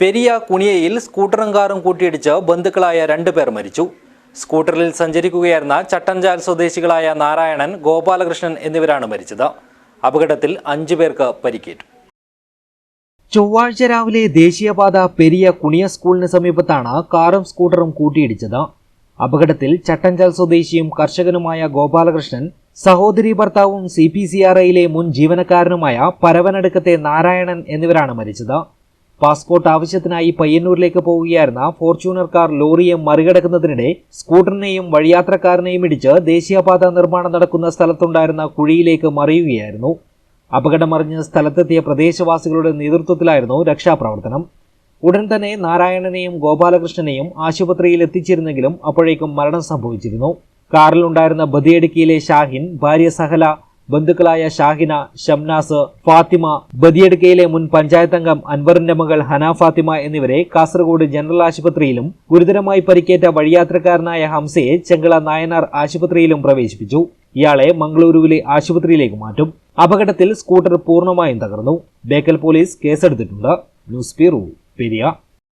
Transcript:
പെരിയ കുണിയയിൽ സ്കൂട്ടറും കാറും കൂട്ടിയിടിച്ച് ബന്ധുക്കളായ രണ്ടുപേർ മരിച്ചു. സ്കൂട്ടറിൽ സഞ്ചരിക്കുകയായിരുന്ന ചട്ടഞ്ചാൽ സ്വദേശികളായ നാരായണൻ ഗോപാലകൃഷ്ണൻ എന്നിവരാണ് മരിച്ചത്. അപകടത്തിൽ അഞ്ചു പേർക്ക് പരിക്കേറ്റു. ചൊവ്വാഴ്ച രാവിലെ ദേശീയപാത പെരിയ കുണിയ സ്കൂളിന് സമീപത്താണ് കാറും സ്കൂട്ടറും കൂട്ടിയിടിച്ചത്. അപകടത്തിൽ ചട്ടഞ്ചാൽ സ്വദേശിയും കർഷകനുമായ ഗോപാലകൃഷ്ണൻ സഹോദരി ഭർത്താവും സി പി സി ആർ ഐയിലെ മുൻ ജീവനക്കാരനുമായ പരവനടുക്കത്തെ നാരായണൻ എന്നിവരാണ് മരിച്ചത്. പാസ്പോർട്ട് ആവശ്യത്തിനായി പയ്യന്നൂരിലേക്ക് പോവുകയായിരുന്ന ഫോർച്യൂണർ കാർ ലോറിയെ മറികടക്കുന്നതിനിടെ സ്കൂട്ടറിനെയും വഴിയാത്രക്കാരനെയും ഇടിച്ച് ദേശീയപാത നിർമ്മാണം നടക്കുന്ന സ്ഥലത്തുണ്ടായിരുന്ന കുഴിയിലേക്ക് മറിയുകയായിരുന്നു. അപകടമറിഞ്ഞ് സ്ഥലത്തെത്തിയ പ്രദേശവാസികളുടെ നേതൃത്വത്തിലായിരുന്നു രക്ഷാപ്രവർത്തനം. ഉടൻ തന്നെ നാരായണനെയും ഗോപാലകൃഷ്ണനെയും ആശുപത്രിയിൽ എത്തിച്ചിരുന്നെങ്കിലും അപ്പോഴേക്കും മരണം സംഭവിച്ചിരുന്നു. കാറിലുണ്ടായിരുന്ന ബദിയടുക്കിയിലെ ഷാഹിൻ ഭാര്യ സഹല ബന്ധുക്കളായ ഷാഹിന ഷംനാസ് ഫാത്തിമ ബദിയടുക്കയിലെ മുൻ പഞ്ചായത്ത് അംഗം അൻവറിന്റെ മകൾ ഹന ഫാത്തിമ എന്നിവരെ കാസർഗോഡ് ജനറൽ ആശുപത്രിയിലും ഗുരുതരമായി പരിക്കേറ്റ വഴിയാത്രക്കാരനായ ഹംസയെ ചെങ്കള നായനാർ ആശുപത്രിയിലും പ്രവേശിപ്പിച്ചു. ഇയാളെ മംഗളൂരുവിലെ ആശുപത്രിയിലേക്ക് മാറ്റും. അപകടത്തിൽ സ്കൂട്ടർ പൂർണമായും തകർന്നു. ബേക്കൽ പോലീസ് കേസെടുത്തിട്ടുണ്ട്. News bureau Periya.